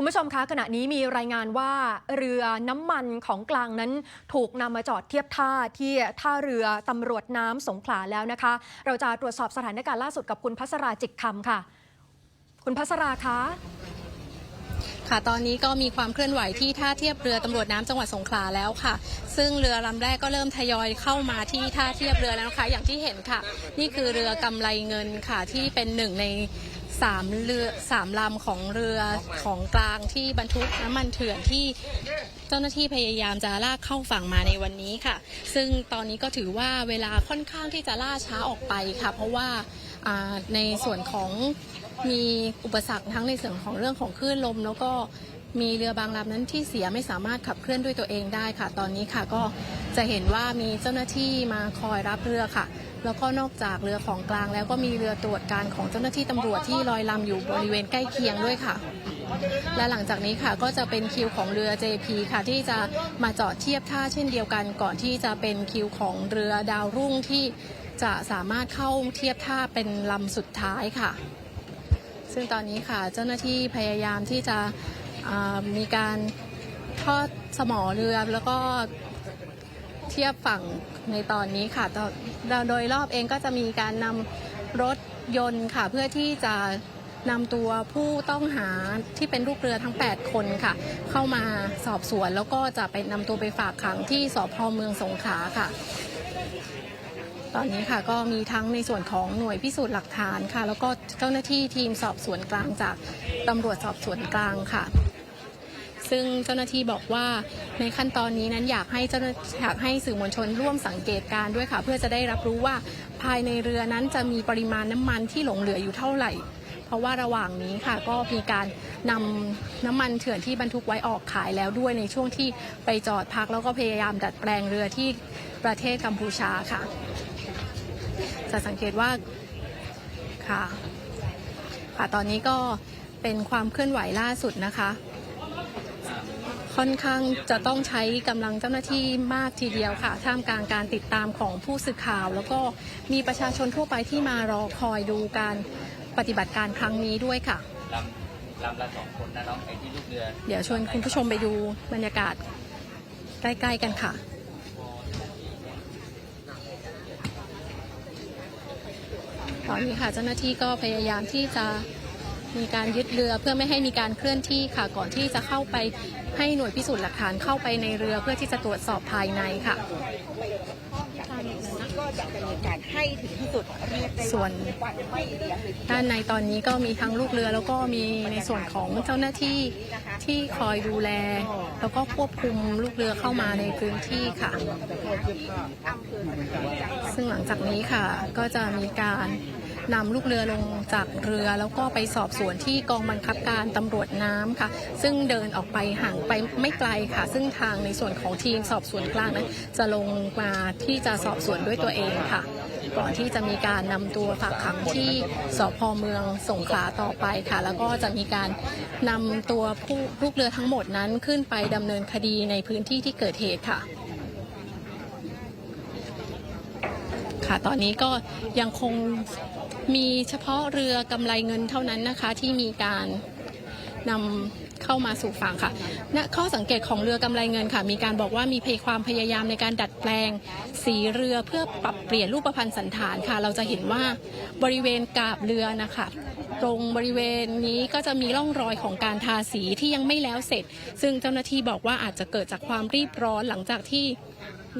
คุณผู้ชมคะขณะนี้มีรายงานว่าเรือน้ำมันของกลางนั้น ถูกนำมาจอดเทียบท่าที่ท่าเรือตำรวจน้ำสงขลาแล้วนะคะ เราจะตรวจสอบสถานการณ์ล่าสุดกับคุณพัสราจิตคำค่ะ คุณพัสราคะค่ะตอนนี้ก็มีความเคลื่อนไหวที่ท่าเทียบเรือตำรวจน้ำจังหวัดสงขลาแล้วค่ะ ซึ่งเรือลำแรกก็เริ่มทยอยเข้ามาที่ท่าเทียบเรือแล้วนะคะอย่างที่เห็นค่ะ นี่คือเรือกำไรเงินค่ะที่เป็นหนึ่งใน สามเรือสามลำของเรือของกลางที่บรรทุกน้ำมันเถื่อนที่เจ้าหน้าที่พยายามจะลากเข้าฝั่งมาในวันนี้ค่ะ ซึ่งตอนนี้ก็ถือว่าเวลาค่อนข้างที่จะล่าช้าออกไปค่ะ เพราะว่าอ่าในส่วนของมีอุปสรรคทั้งในส่วนของเรื่องของคลื่นลม แล้วก็มีเรือบางลำนั้นที่เสียไม่สามารถขับเคลื่อนด้วยตัวเองได้ค่ะ ตอนนี้ค่ะก็จะเห็นว่ามีเจ้าหน้าที่มาคอยรับเรือค่ะ แล้วก็นอกจากเรือของกลางแล้วก็มีเรือตรวจการของเจ้าหน้าที่ตำรวจที่ลอยลำอยู่บริเวณใกล้เคียงด้วยค่ะ และหลังจากนี้ค่ะก็จะเป็นคิวของเรือ JP ค่ะที่จะมาจอดเทียบท่าเช่นเดียวกัน ก่อนที่จะเป็นคิวของเรือดาวรุ่งที่จะสามารถเข้าเทียบท่าเป็นลำสุดท้ายค่ะ ซึ่งตอนนี้ค่ะเจ้าหน้าที่พยายามที่จะมีการทอดสมอเรือแล้วก็ เทียบฝั่งในตอนนี้ค่ะโดยรอบเองก็จะมีการนำรถยนต์ค่ะ เพื่อที่จะนำตัวผู้ต้องหาที่เป็นลูกเรือทั้ง 8 คนค่ะ เข้ามาสอบสวนแล้วก็จะไปนำตัวไปฝากขังที่สพเมืองสงขลาค่ะ ตอนนี้ค่ะก็มีทั้งในส่วนของหน่วยพิสูจน์หลักฐานค่ะ แล้วก็เจ้าหน้าที่ทีมสอบสวนกลางจากตำรวจสอบสวนกลางค่ะ ซึ่งเจ้าหน้าที่บอกว่าในขั้นตอนนี้นั้นอยากให้เจ้าอยากให้สื่อมวลชนร่วมสังเกตการด้วยค่ะ เพื่อจะได้รับรู้ว่าภายในเรือนั้นจะมีปริมาณน้ำมันที่หลงเหลืออยู่เท่าไหร่ เพราะว่าระหว่างนี้ค่ะก็มีการนำน้ำมันเถื่อนที่บรรทุกไว้ออกขายแล้วด้วยในช่วงที่ไปจอดพักแล้วก็พยายามดัดแปลงเรือที่ประเทศกัมพูชาค่ะ จะสังเกตว่าค่ะค่ะตอนนี้ก็เป็นความเคลื่อนไหวล่าสุดนะคะ ค่อนข้างจะต้องใช้กำลังเจ้าหน้าที่มากทีเดียวค่ะ ท่ามกลางการติดตามของผู้สื่อข่าว แล้วก็มีประชาชนทั่วไปที่มารอคอยดูการปฏิบัติการครั้งนี้ด้วยค่ะลำลำละสองคนนะน้องไอ้ที่ลูกเรือ เดี๋ยวชวนคุณผู้ชมไปดูบรรยากาศใกล้ๆกันค่ะตอนนี้ค่ะเจ้าหน้าที่ก็พยายามที่จะมีการยึดเรือเพื่อไม่ให้มีการเคลื่อนที่ค่ะก่อนที่จะเข้าไป ให้หน่วยพิสูจน์หลักฐานเข้าไปในเรือเพื่อที่จะตรวจสอบภายในค่ะ ก็จะดำเนินการให้ถึงที่สุดเรียกได้ส่วนาไม่เหลือเลยด้านในตอนนี้ก็มีทั้งลูกเรือแล้วก็มีในส่วนของเจ้าหน้าที่ที่คอยดูแล แล้วก็ควบคุมลูกเรือเข้ามาในพื้นที่ค่ะซึ่งหลังจากนี้ค่ะก็จะมีการ นำลูกเรือลงจากเรือแล้วก็ไปสอบสวนที่กองบังคับการตำรวจน้ำค่ะ ซึ่งเดินออกไปห่างไปไม่ไกลค่ะ ซึ่งทางในส่วนของทีมสอบสวนกลางนั้นจะลงมาที่จะสอบสวนด้วยตัวเองค่ะ ก่อนที่จะมีการนำตัวฝากขังที่สพเมืองสงขลาต่อไปค่ะ แล้วก็จะมีการนำตัวผู้ลูกเรือทั้งหมดนั้นขึ้นไปดำเนินคดีในพื้นที่ที่เกิดเหตุค่ะค่ะ ตอนนี้ก็ยังคง มีเฉพาะเรือกำไรเงินเท่านั้นนะคะที่มีการนำเข้ามาสู่ฝั่งค่ะณข้อสังเกตของเรือกำไรเงินค่ะ มีการบอกว่ามีพยความพยายามในการดัดแปลง สีเรือเพื่อปรับเปลี่ยนรูปพรรณสันฐานค่ะ เราจะเห็นว่าบริเวณกาบเรือนะคะ ตรงบริเวณนี้ก็จะมีร่องรอยของการทาสีที่ยังไม่แล้วเสร็จ ซึ่งเจ้าหน้าที่บอกว่าอาจจะเกิดจากความรีบร้อนหลังจากที่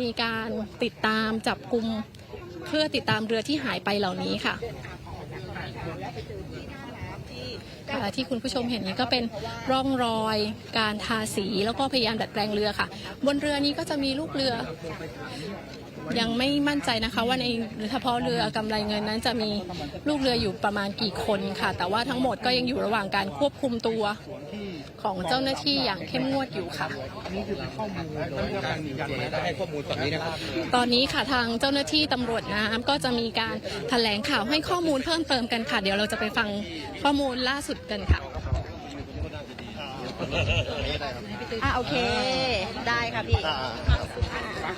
มีการติดตามจับกลุ่มเพื่อติดตามเรือที่หายไปเหล่านี้ค่ะค่ะ ที่คุณผู้ชมเห็นนี้ก็เป็นร่องรอยการทาสีแล้วก็พยายามดัดแปลงเรือค่ะ บนเรือนี้ก็จะมีลูกเรือ ยังไม่มั่นใจนะคะว่าในเฉพาะเรือกำไรเงินนั้นจะมีลูกเรืออยู่ประมาณกี่คนค่ะ แต่ว่าทั้งหมดก็ยังอยู่ระหว่างการควบคุมตัว ของเจ้าหน้าที่อย่างเข้มงวดอยู่ค่ะให้ข้อมูลตอนนี้นะครับตอนนี้ค่ะทางเจ้าหน้าที่ตำรวจน้ำก็จะมีการแถลงข่าวให้ข้อมูลเพิ่มเติมกันค่ะ เดี๋ยวเราจะไปฟังข้อมูลล่าสุดกันค่ะอะโอเค ได้ค่ะพี่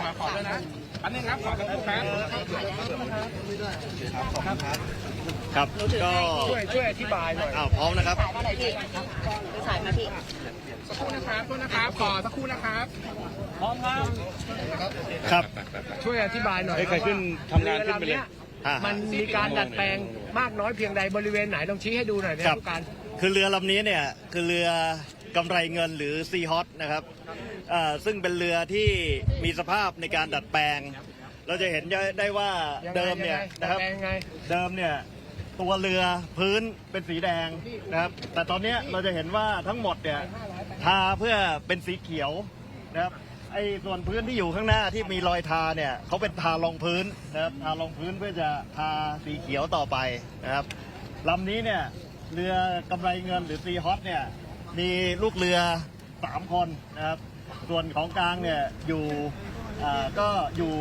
ขอขอด้วยนะอันนี้ครับขอสักครู่ครับครับหนูถือก็ให้พี่ช่วยช่วยอธิบายหน่อยอ้าวพร้อมนะครับ ถ่ายมาหน่อยพี่ถ่ายมาพี่สักครู่นะครับโทษนะครับขอสักครู่นะครับครับช่วยอธิบายหน่อยให้ใครขึ้นทำงานขึ้นไปเลยรืออ่าลำนี้มันมีการดัดแปลงมากน้อยเพียงใดบริเวณไหนลองชี้ให้ดูหน่อยนะครับผู้การคือเรือลำนี้เนี่ยคือเรือกำไรเงินหรือซีฮอตนะครับอ่าซึ่งเป็นเรือที่มีสภาพในการดัดแปลง เราจะเห็นได้ว่ายังไงเดิมเนี่ยยังไงนะครับดัดแปลงยังไงเดิมเนี่ย ตัวเรือพื้นเป็นสีแดงนะครับ แต่ตอนนี้เราจะเห็นว่าทั้งหมดเนี่ยทาเพื่อเป็นสีเขียวนะครับไอ้ส่วนพื้นที่อยู่ข้างหน้าที่มีรอยทาเนี่ยเขาเป็นทารองพื้นนะครับทารองพื้นเพื่อจะทาสีเขียวต่อไปนะครับลำนี้เนี่ยเรือกำไรเงินหรือซีฮอตเนี่ยมีลูกเรือสามคนนะครับ ส่วนของกลางเนี่ยอยู่อ่าก็อยู่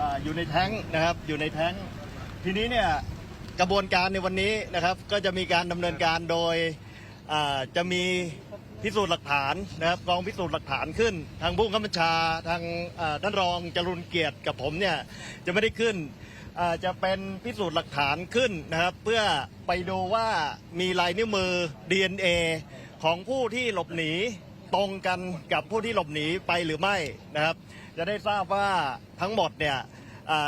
อ่าอยู่ในแท้งนะครับอยู่ในแท้งทีนี้เนี่ย กระบวนการในวันนี้นะครับก็จะมีการดำเนินการโดยอ่าจะมีพิสูจน์หลักฐานนะครับกองพิสูจน์หลักฐานขึ้น ทางผู้กำกับบัญชาทางอ่าท่านรองจรุนเกียรติกับผมเนี่ยจะไม่ได้ขึ้นอ่าจะเป็นพิสูจน์หลักฐานขึ้นนะครับ เพื่อไปดูว่ามีลายนิ้วมือ DNA ของผู้ที่หลบหนีตรงกันกับผู้ที่หลบหนีไปหรือไม่นะครับ จะได้ทราบว่าทั้งหมดเนี่ย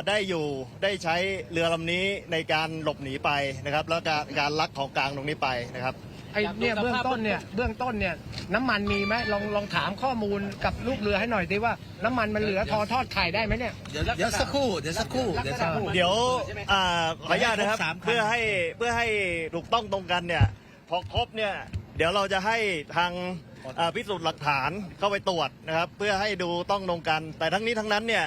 ได้อยู่ได้ใช้เรือลำนี้ในการหลบหนีไปนะครับ แล้วการการลักของกลางตรงนี้ไปนะครับไอ้เนี่ยเบื้องต้นเนี่ยเบื้องต้นเนี่ยน้ำมันมีไหมลองลองถามข้อมูลกับลูกเรือให้หน่อยดิว่าน้ำมันมันเหลือทอทอดไข่ได้ไหมเนี่ยเดี๋ยวเดี๋ยวสักครู่เดี๋ยวสักครู่เดี๋ยวสักครู่เดี๋ยวอ่าขออนุญาตนะครับครบสามคันเพื่อให้เพื่อให้ถูกต้องตรงกันเนี่ยพอครบเนี่ยเดี๋ยวเราจะให้ทางอ่าพิสูจน์หลักฐานเข้าไปตรวจนะครับ เพื่อให้ดูต้องตรงกัน แต่ทั้งนี้ทั้งนั้นเนี่ย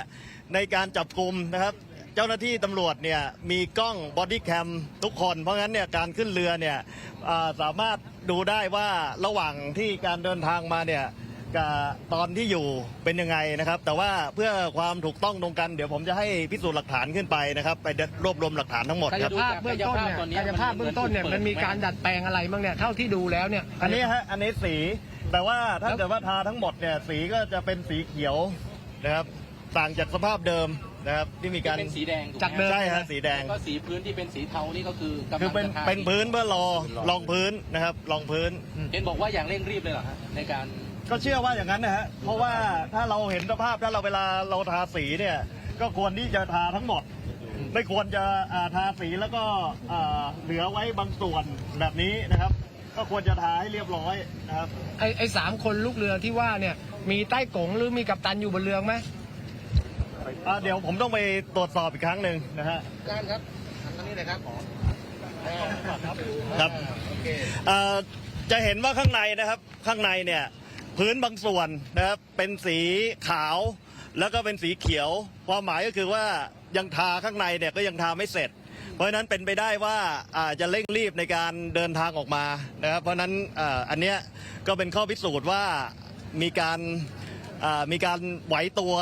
ในการจับกลุ่มนะครับ เจ้าหน้าที่ตำรวจเนี่ยมีกล้องบอดี้แคมทุกคน เพราะงั้นเนี่ยการขึ้นเรือเนี่ยอ่าสามารถดูได้ว่าระหว่างที่การเดินทางมาเนี่ยกับตอนที่อยู่เป็นยังไงนะครับ แต่ว่าเพื่อความถูกต้องตรงกันเดี๋ยวผมจะให้พิสูจน์หลักฐานขึ้นไปนะครับ ไปรวบรวมหลักฐานทั้งหมดกาคยรับภาพเบื้องต้นเนี่ยกายภาพเบื้องต้นเนี่ยมันมีการดัดแปลงอะไรบ้างเนี่ยเท่าที่ดูแล้วเนี่ยอันนี้ฮะอันนี้สีแต่ว่าถ้าเกิดว่าทาทั้งหมดเนี่ยสีก็จะเป็นสีเขียวนะครับ ต่างจากสภาพเดิมนะครับที่มีการเป็นสีแดงถูกไหมจากเดิม ใช่ฮะสีแดง แล้วก็สีพื้นที่เป็นสีเทานี่ก็คือกำลังคือเป็นจะทาเป็นพื้นเพื่อรอรองพื้นนะครับรองพื้น เห็นบอกว่าอย่างเร่งรีบเลยเหรอฮะในการ ก็เชื่อว่าอย่างนั้นนะฮะ เพราะว่าถ้าเราเห็นสภาพถ้าเราเวลาเราทาสีเนี่ย ก็ควรที่จะทาทั้งหมด ไม่ควรจะอ่าทาสีแล้วก็อ่าเหลือไว้บางส่วนแบบนี้นะครับ ก็ควรจะทาให้เรียบร้อยนะครับ ไอ้ไอ้สามคนลูกเรือที่ว่าเนี่ย มีใต้กงหรือมีกัปตันอยู่บนเรือไหม อ่าเดี๋ยวผมต้องไปตรวจสอบอีกครั้งหนึ่งนะฮะการครับทางนี้เลยครับครับเอ่อจะเห็นว่าข้างในนะครับข้างในเนี่ยพื้นบางส่วนนะครับเป็นสีขาว แล้วก็เป็นสีเขียว ความหมายก็คือว่ายังทาข้างในเนี่ยก็ยังทาไม่เสร็จ เพราะฉะนั้นเป็นไปได้ว่าอาจจะเร่งรีบในการเดินทางออกมานะครับเพราะฉะนั้นเอ่ออันเนี้ยก็เป็นข้อพิสูจน์ว่ามีการอ่ามีการไหวตัว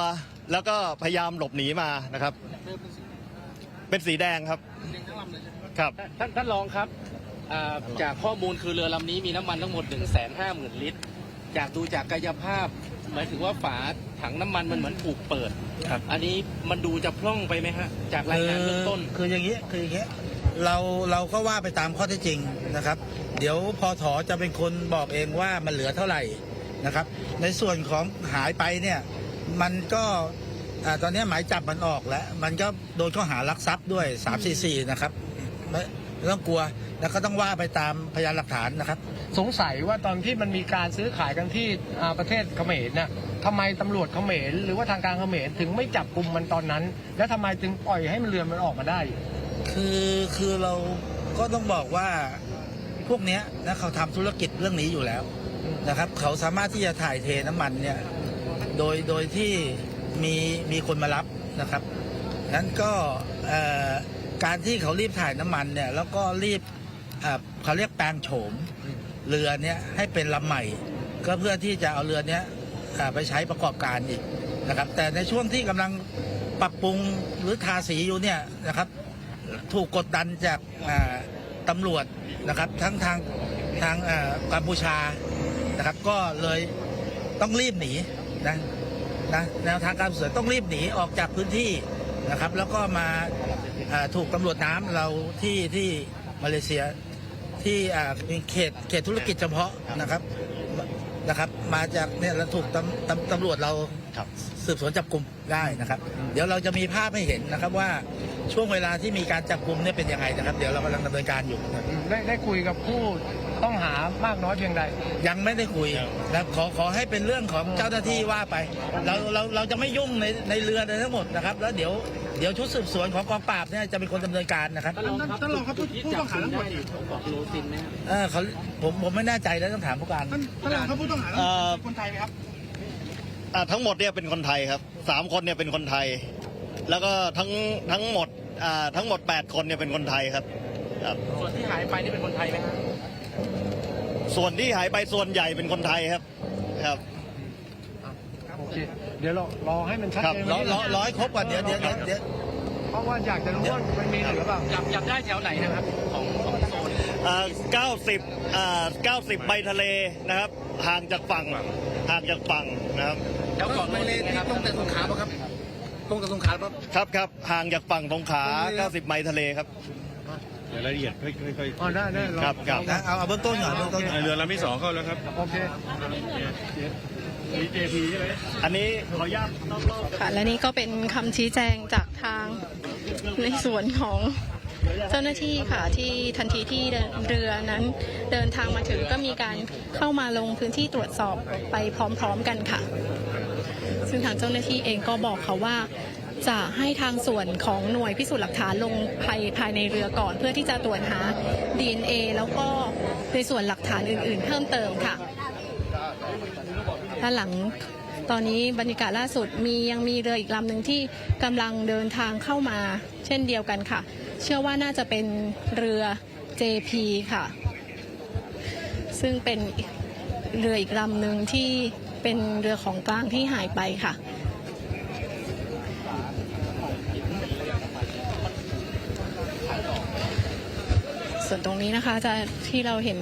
แล้วก็พยายามหลบหนีมานะครับ เป็นสีแดงครับครับ ท่านท่านรองครับอ่าจากข้อมูลคือเรือลำนี้มีน้ำมันทั้งหมด 1 5 0 0 0 0 ลิตร จากดูจากกายภาพ หมายถึงว่าฝาถังน้ำมันมันเหมือนถูกเปิด ครับ อันนี้มันดูจะพร่องไปไหมฮะ จากรายงานเบื้องต้น คืออย่างนี้คืออย่างนี้เราเราก็ว่าไปตามข้อเท็จจริงนะครับ เดี๋ยวพอถอจะเป็นคนบอกเองว่ามันเหลือเท่าไหร่นะครับ ในส่วนของหายไปเนี่ย มันก็อ่าตอนนี้หมายจับมันออกแล้ว มันก็โดนข้อหารักทรัพย์ด้วย 344 นะครับไม่ไม่ต้องกลัวแล้วก็ต้องว่าไปตามพยานหลักฐานนะครับ สงสัยว่าตอนที่มันมีการซื้อขายกันที่อ่าประเทศเขมรน่ะทำไมตำรวจเขมรหรือว่าทางการเขมรถึงไม่จับกลุ่มมันตอนนั้น แล้วทำไมถึงปล่อยให้มันเรือมันออกมาได้ คือคือเราก็ต้องบอกว่าพวกเนี้ยนะเขาทำธุรกิจเรื่องนี้อยู่แล้วนะครับ เขาสามารถที่จะถ่ายเทน้ำมันเนี่ย โดยโดยที่มีมีคนมารับนะครับนั้นก็การที่เขารีบถ่ายน้ำมันเนี่ยแล้วก็รีบเขาเรียกแปลงโฉมเรือเนี่ยให้เป็นลำใหม่ ก็เพื่อที่จะเอาเรือเนี้ยไปใช้ประกอบการอีกนะครับ แต่ในช่วงที่กำลังปรับปรุงหรือทาสีอยู่เนี่ยนะครับถูกกดดันจากตำรวจนะครับทั้งทางทางกัมพูชานะครับ ก็เลยต้องรีบหนี นะนะแนวทางการสืบสวนต้องรีบหนีออกจากพื้นที่นะครับ แล้วก็มาอ่าถูกตำรวจน้ำเราที่ที่มาเลเซียที่อ่ามีเขตเขตธุรกิจเฉพาะนะครับนะครับ มาจากเนี่ยเราถูกตำตำตำรวจเราครับสืบสวนจับกลุ่มได้นะครับ เดี๋ยวเราจะมีภาพให้เห็นนะครับว่าช่วงเวลาที่มีการจับกลุ่มเนี่ยเป็นยังไงนะครับ เดี๋ยวเรากำลังดำเนินการอยู่นะครับได้ได้คุยกับผู้ ต้องหามากน้อยเพียงใด ยังไม่ได้คุยนะครับขอขอให้เป็นเรื่องของเจ้าหน้าที่ว่าไป เราเราเราจะไม่ยุ่งในในเรือทั้งหมดนะครับ แล้วเดี๋ยวเดี๋ยวชุดสืบสวนของกองปราบเนี่ยจะเป็นคนดำเนินการนะครับท่านรองครับท่านรองครับผู้ต้องหาทั้งหมดเกาะโลซินไหมครับเออเขาผมผมไม่แน่ใจแล้วต้องถามผู้การเอ่ออ่าทั้งหมดเนี่ยเป็นคนไทยครับสามคนเนี่ยเป็นคนไทย แล้วก็ทั้งทั้งหมดอ่าทั้งหมด 8 คนเนี่ยเป็นคนไทยครับครับส่วนที่หายไปนี่เป็นคนไทยไหมครับ ส่วนที่หายไปส่วนใหญ่เป็นคนไทยครับครับ โอเค เดี๋ยวรอรอให้มันชัดครับเจนรอรอรอให้ครบก่อนเดี๋ยวเดี๋ยวเดี๋ยวเดี๋ยวเพราะว่าอยากจะรู้ว่ามันมีเหลือเปล่าจับจับได้แถวไหนนะครับ ของของโซนอ่า90อ่า90 ใบทะเลนะครับ ห่างจากฝั่งห่างจากฝั่งนะครับ แถวเกาะโลซินนะครับตรงแต่สงขาปะครับตรงแต่สงขาปะครับครับห่างจากฝั่งสงขลา90 ไมล์ทะเลครับเดี๋ยวรายละเอียดค่อยอ๋อได้ได้รอครับครับนะเอาเอาเบื้องต้นก่อนเบื้องต้นก่อนๆเรือลำที่สองเข้าแล้วครับ โอเคมีเจพีใช่ไหมอันนี้ขออนุญาตนอกรอบค่ะและนี่ก็เป็นคำชี้แจงจากทางในส่วนของเจ้าหน้าที่ค่ะที่ทันทีที่เรือนั้นเดินทางมาถึงก็มีการเข้ามาลงพื้นที่ตรวจสอบไปพร้อมๆกันค่ะ ซึ่งทางเจ้าหน้าที่เองก็บอกเขาว่า จะให้ทางส่วนของหน่วยพิสูจน์หลักฐานลงภายภายในเรือก่อน เพื่อที่จะตรวจหา DNA แล้วก็ในส่วนหลักฐานอื่น ๆ เพิ่มเติมค่ะ ด้านหลังตอนนี้บรรยากาศล่าสุดมียังมีเรืออีกลำหนึ่งที่กำลังเดินทางเข้ามา เช่นเดียวกันค่ะ เชื่อว่าน่าจะเป็นเรือ JP ค่ะ ซึ่งเป็นเรืออีกลำหนึ่งที่เป็นเรือของกลางที่หายไปค่ะ ส่วนตรงนี้นะคะจะที่เราเห็น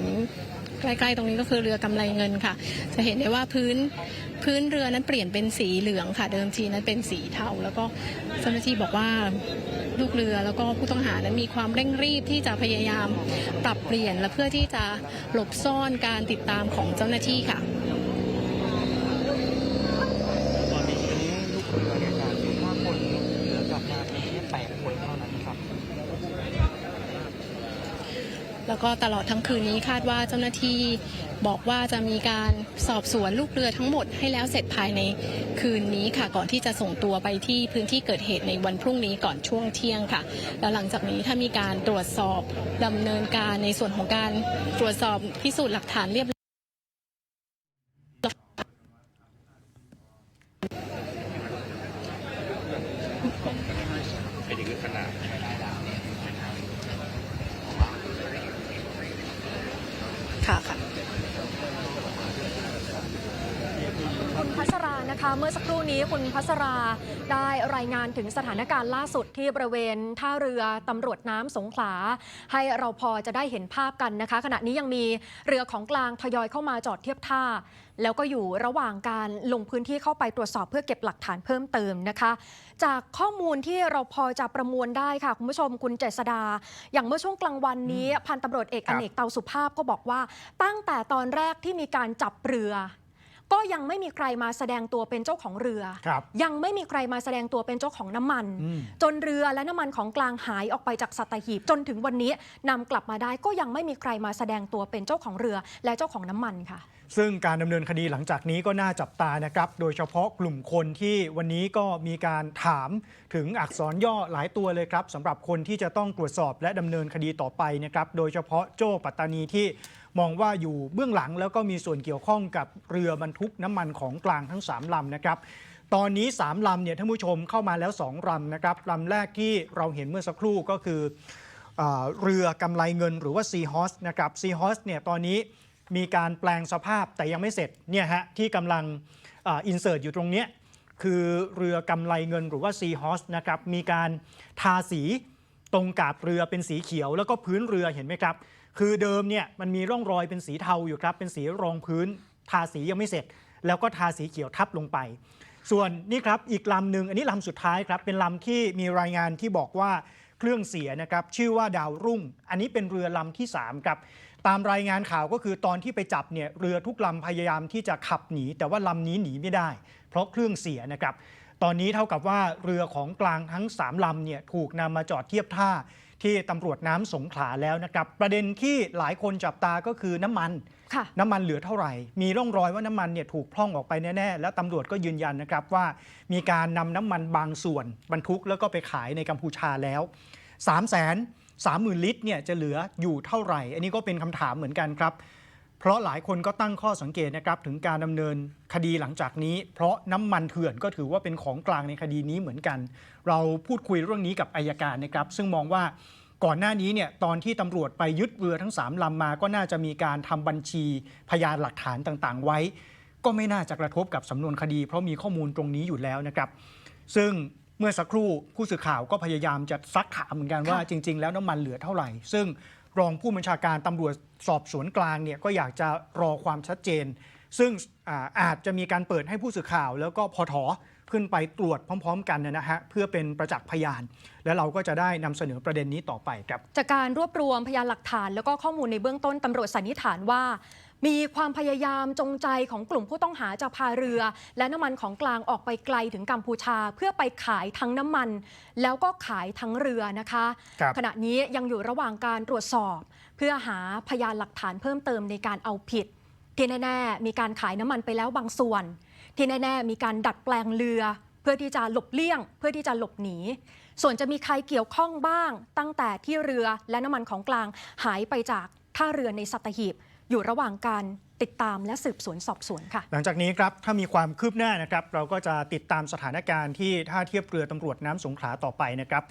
ใกล้ๆตรงนี้ก็คือเรือกำไรเงินค่ะ จะเห็นได้ว่าพื้นพื้นเรือนั้นเปลี่ยนเป็นสีเหลืองค่ะ เดิมทีนั้นเป็นสีเทาแล้วก็เจ้าหน้าที่บอกว่าลูกเรือแล้วก็ผู้ต้องหานั้นมีความเร่งรีบที่จะพยายามปรับเปลี่ยนและเพื่อที่จะหลบซ่อนการติดตามของเจ้าหน้าที่ค่ะ ตอนนี้ลูกเรือเนี่ยจากห้าคนเหลือกลับมาเป็นแค่แปดคนเท่านั้นครับ แล้วก็ตลอดทั้งคืนนี้คาดว่าเจ้าหน้าที่บอกว่าจะมีการสอบสวนลูกเรือทั้งหมดให้แล้วเสร็จภายในคืนนี้ค่ะ ก่อนที่จะส่งตัวไปที่พื้นที่เกิดเหตุในวันพรุ่งนี้ก่อนช่วงเที่ยงค่ะ แล้วหลังจากนี้ถ้ามีการตรวจสอบดำเนินการในส่วนของการตรวจสอบพิสูจน์หลักฐานเรียบ ค่ะค่ะ คุณ พัชรานะคะเมื่อสักครู่นี้คุณพัชราได้รายงานถึงสถานการณ์ล่าสุดที่บริเวณท่าเรือตำรวจน้ำสงขลา ให้เราพอจะได้เห็นภาพกันนะคะ ขณะนี้ยังมีเรือของกลางทยอยเข้ามาจอดเทียบท่า แล้วก็อยู่ระหว่างการลงพื้นที่เข้าไปตรวจสอบเพื่อเก็บหลักฐานเพิ่มเติมนะคะ จากข้อมูลที่เราพอจะประมวลได้ค่ะคุณผู้ชมคุณเจษดา อย่างเมื่อช่วงกลางวันนี้พันตำรวจเอกครัอบเนกเตาสุภาพก็บอกว่า ตั้งแต่ตอนแรกที่มีการจับเรือ ก็ยังไม่มีใครมาแสดงตัวเป็นเจ้าของเรือ ครับ ยังไม่มีใครมาแสดงตัวเป็นเจ้าของน้ำมัน อืม จนเรือและน้ำมันของกลางหายออกไปจากสัตหีบจนถึงวันนี้นำกลับมาได้ก็ยังไม่มีใครมาแสดงตัวเป็นเจ้าของเรือและเจ้าของน้ำมันค่ะ ซึ่งการดำเนินคดีหลังจากนี้ก็น่าจับตานะครับ โดยเฉพาะกลุ่มคนที่วันนี้ก็มีการถามถึงอักษรย่อหลายตัวเลยครับสำหรับคนที่จะต้องตรวจสอบและดำเนินคดีต่อไปนะครับ โดยเฉพาะโจ้ปัตตานีที่ มองว่าอยู่เบื้องหลังแล้วก็มีส่วนเกี่ยวข้องกับเรือบรรทุกน้ำมันของกลางทั้ง 3ลำนะครับตอนนี้ 3ลำเนี่ยท่านผู้ชมเข้ามาแล้ว 2ลำนะครับลำแรกที่เราเห็นเมื่อสักครู่ก็คืออเรือกำไรเงินหรือว่า Sea Horse นะครับ Sea Horse เนี่ยตอนนี้มีการแปลงสภาพแต่ยังไม่เสร็จเนี่ยฮะที่กำลังอินเสิร์ตอยู่ตรงเนี้ยคือเรือกำไรเงินหรือว่า Sea Horse นะครับมีการทาสีตรงกาบเรือเป็นสีเขียว แล้วก็พื้นเรือเห็นไหมครับ คือเดิมเนี่ยมันมีร่องรอยเป็นสีเทาอยู่ครับ เป็นสีรองพื้น ทาสียังไม่เสร็จ แล้วก็ทาสีเขียวทับลงไป ส่วนนี่ครับอีกลำหนึ่งอันนี้ลำสุดท้ายครับ เป็นลำที่มีรายงานที่บอกว่าเครื่องเสียนะครับชื่อว่าดาวรุ่ง อันนี้เป็นเรือลำที่3ครับตามรายงานข่าวก็คือตอนที่ไปจับเนี่ยเรือทุกลำพยายามที่จะขับหนี แต่ว่าลำนี้หนีไม่ได้ เพราะเครื่องเสียนะครับ ตอนนี้เท่ากับว่าเรือของกลางทั้ง 3ลำเนี่ยถูกนำมาจอดเทียบท่า ที่ตำรวจน้ำสงขลาแล้วนะครับ ประเด็นที่หลายคนจับตาก็คือน้ำมันค่ะน้ำมันเหลือเท่าไหร่ มีร่องรอยว่าน้ำมันเนี่ยถูกพร่องออกไปแน่ๆ แล้วตำรวจก็ยืนยันนะครับว่า มีการนำน้ำมันบางส่วนบรรทุกแล้วก็ไปขายในกัมพูชาแล้ว 3 0 0 0 0 0 30,000 ลิตรเนี่ยจะเหลืออยู่เท่าไหร่ อันนี้ก็เป็นคำถามเหมือนกันครับ เพราะหลายคนก็ตั้งข้อสังเกตนะครับถึงการดำเนินคดีหลังจากนี้ เพราะน้ำมันเถื่อนก็ถือว่าเป็นของกลางในคดีนี้เหมือนกัน เราพูดคุยเรื่องนี้กับอายการนะครับซึ่งมองว่าก่อนหน้านี้เนี่ยตอนที่ตำรวจไปยึดเรือทั้ง3ลำมา ก็น่าจะมีการทำบัญชีพยานหลักฐานต่างๆ ไว้ ก็ไม่น่าจะกระทบกับสำนวนคดี เพราะมีข้อมูลตรงนี้อยู่แล้วนะครับ ซึ่งเมื่อสักครู่ผู้สื่อข่าวก็พยายามจะซักถามเหมือนกันว่าค่ะจริง ๆ แล้วน้ำมันเหลือเท่าไหร่ ซึ่ง รองผู้บัญชาการตำรวจสอบสวนกลางเนี่ยก็อยากจะรอความชัดเจน ซึ่งอาอาจจะมีการเปิดให้ผู้สื่อข่าว แล้วก็พอถอขึ้นไปตรวจพร้อม ๆ กันนะฮะเพื่อเป็นประจักษ์พยาน และเราก็จะได้นำเสนอประเด็นนี้ต่อไปครับ จากการรวบรวมพยานหลักฐานแล้วก็ข้อมูลในเบื้องต้นตำรวจสันนิษฐานว่า มีความพยายามจงใจของกลุ่มผู้ต้องหาจะพาเรือ และน้ำมันของกลางออกไปไกลถึงกัมพูชา เพื่อไปขายทั้งน้ำมัน แล้วก็ขายทั้งเรือนะคะครับขณะนี้ยังอยู่ระหว่างการตรวจสอบ เพื่อหาพยานหลักฐานเพิ่มเติมในการเอาผิด ที่แน่ ๆ มีการขายน้ำมันไปแล้วบางส่วน ที่แน่ ๆ มีการดัดแปลงเรือ เพื่อที่จะหลบเลี่ยง เพื่อที่จะหลบหนีส่วนจะมีใครเกี่ยวข้องบ้าง ตั้งแต่ที่เรือและน้ำมันของกลางหายไปจากท่าเรือในสัตหีบ อยู่ระหว่างการติดตามและสืบสวนสอบสวนค่ะ หลังจากนี้ครับถ้ามีความคืบหน้านะครับ เราก็จะติดตามสถานการณ์ที่ท่าเทียบเรือตำรวจน้ำสงขลาต่อไปนะครับ